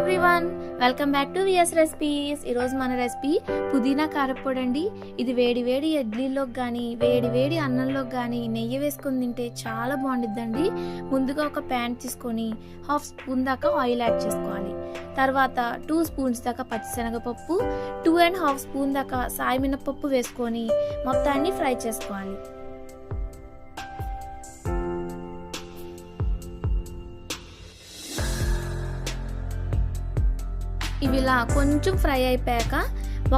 Everyone welcome back to VS recipes. ఈరోజు మన recipe పుదీనా కారప్పొడి అండి ఇది వేడి వేడి ఇడ్లీలోకి కానీ వేడి వేడి అన్నంలోకి కానీ నెయ్యి వేసుకొని తింటే చాలా బాగుండిద్దండి. ముందుగా ఒక ప్యాన్ తీసుకొని హాఫ్ స్పూన్ దాకా ఆయిల్ యాడ్ చేసుకోవాలి. తర్వాత టూ స్పూన్స్ దాకా పచ్చిశనగపప్పు టూ అండ్ హాఫ్ స్పూన్ దాకా సాయి మినపప్పు వేసుకొని మొత్తాన్ని ఫ్రై చేసుకోవాలి. ఇవి ఇలా కొంచెం ఫ్రై అయిపోయాక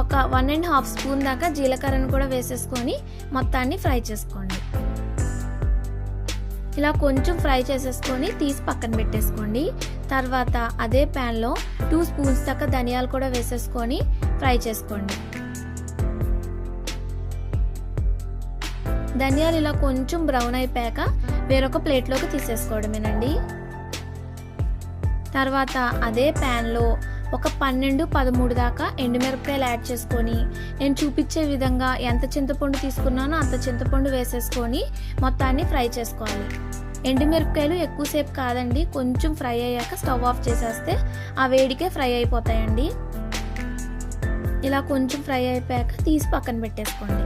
ఒక వన్ అండ్ హాఫ్ స్పూన్ దాకా జీలకర్రను కూడా వేసేసుకొని మొత్తాన్ని ఫ్రై చేసుకోండి. ఇలా కొంచెం ఫ్రై చేసేసుకొని తీసి పక్కన పెట్టేసుకోండి. తర్వాత అదే ప్యాన్లో టూ స్పూన్స్ దాకా ధనియాలు కూడా వేసేసుకొని ఫ్రై చేసుకోండి. ధనియాలు ఇలా కొంచెం బ్రౌన్ అయిపోయాక వేరొక ప్లేట్లోకి తీసేసుకోవడమేనండి. తర్వాత అదే ప్యాన్లో ఒక పన్నెండు పదమూడు దాకా ఎండుమిరపకాయలు యాడ్ చేసుకొని నేను చూపించే విధంగా ఎంత చింతపండు తీసుకున్నానో అంత చింతపండు వేసేసుకొని మొత్తాన్ని ఫ్రై చేసుకోవాలి. ఎండుమిరపకాయలు ఎక్కువసేపు కాదండి కొంచెం ఫ్రై అయ్యాక స్టవ్ ఆఫ్ చేసేస్తే ఆ వేడికే ఫ్రై అయిపోతాయండి. ఇలా కొంచెం ఫ్రై అయిపోయాక తీసి పక్కన పెట్టేసుకోండి.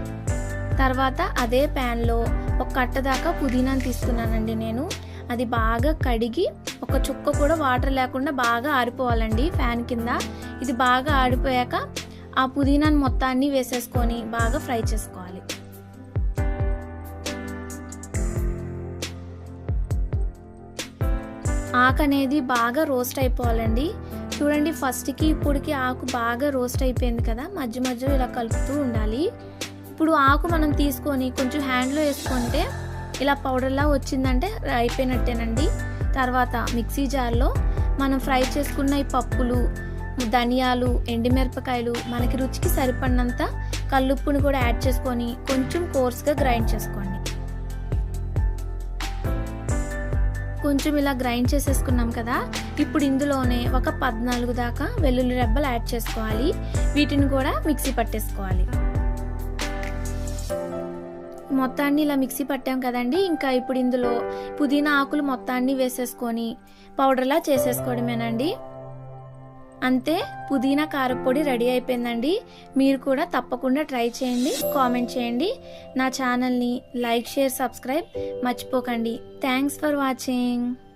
తర్వాత అదే ప్యాన్లో ఒక కట్ట దాకా పుదీనాను తీసుకున్నానండి నేను. అది బాగా కడిగి ఒక చుక్క కూడా వాటర్ లేకుండా బాగా ఆరిపోవాలండి ఫ్యాన్ కింద. ఇది బాగా ఆడిపోయాక ఆ పుదీనాను మొత్తాన్ని వేసేసుకొని బాగా ఫ్రై చేసుకోవాలి. ఆకు అనేది బాగా రోస్ట్ అయిపోవాలండి. చూడండి ఫస్ట్కి ఇప్పుడుకి ఆకు బాగా రోస్ట్ అయిపోయింది కదా మధ్య మధ్యలో ఇలా కలుపుతూ ఉండాలి. ఇప్పుడు ఆకు మనం తీసుకొని కొంచెం హ్యాండ్లో వేసుకుంటే ఇలా పౌడర్లా వచ్చిందంటే అయిపోయినట్టేనండి. తర్వాత మిక్సీ జార్లో మనం ఫ్రై చేసుకున్న ఈ పప్పులు ధనియాలు ఎండిమిరపకాయలు మనకి రుచికి సరిపడినంత కల్లుప్పుని కూడా యాడ్ చేసుకొని కొంచెం కోర్స్గా గ్రైండ్ చేసుకోండి. కొంచెం ఇలా గ్రైండ్ చేసేసుకున్నాం కదా ఇప్పుడు ఇందులోనే ఒక పద్నాలుగు దాకా వెల్లుల్లి రెబ్బలు యాడ్ చేసుకోవాలి. వీటిని కూడా మిక్సీ పట్టేసుకోవాలి. మొత్తాన్ని ఇలా మిక్సీ పట్టాం కదండి. ఇంకా ఇప్పుడు ఇందులో పుదీనా ఆకులు మొత్తాన్ని వేసేసుకొని పౌడర్లా చేసేసుకోవడమేనండి. అంతే పుదీనా కారపొడి రెడీ అయిపోయిందండి. మీరు కూడా తప్పకుండా ట్రై చేయండి కామెంట్ చేయండి. నా ఛానల్ని లైక్ షేర్ సబ్స్క్రైబ్ మర్చిపోకండి. Thanks for watching.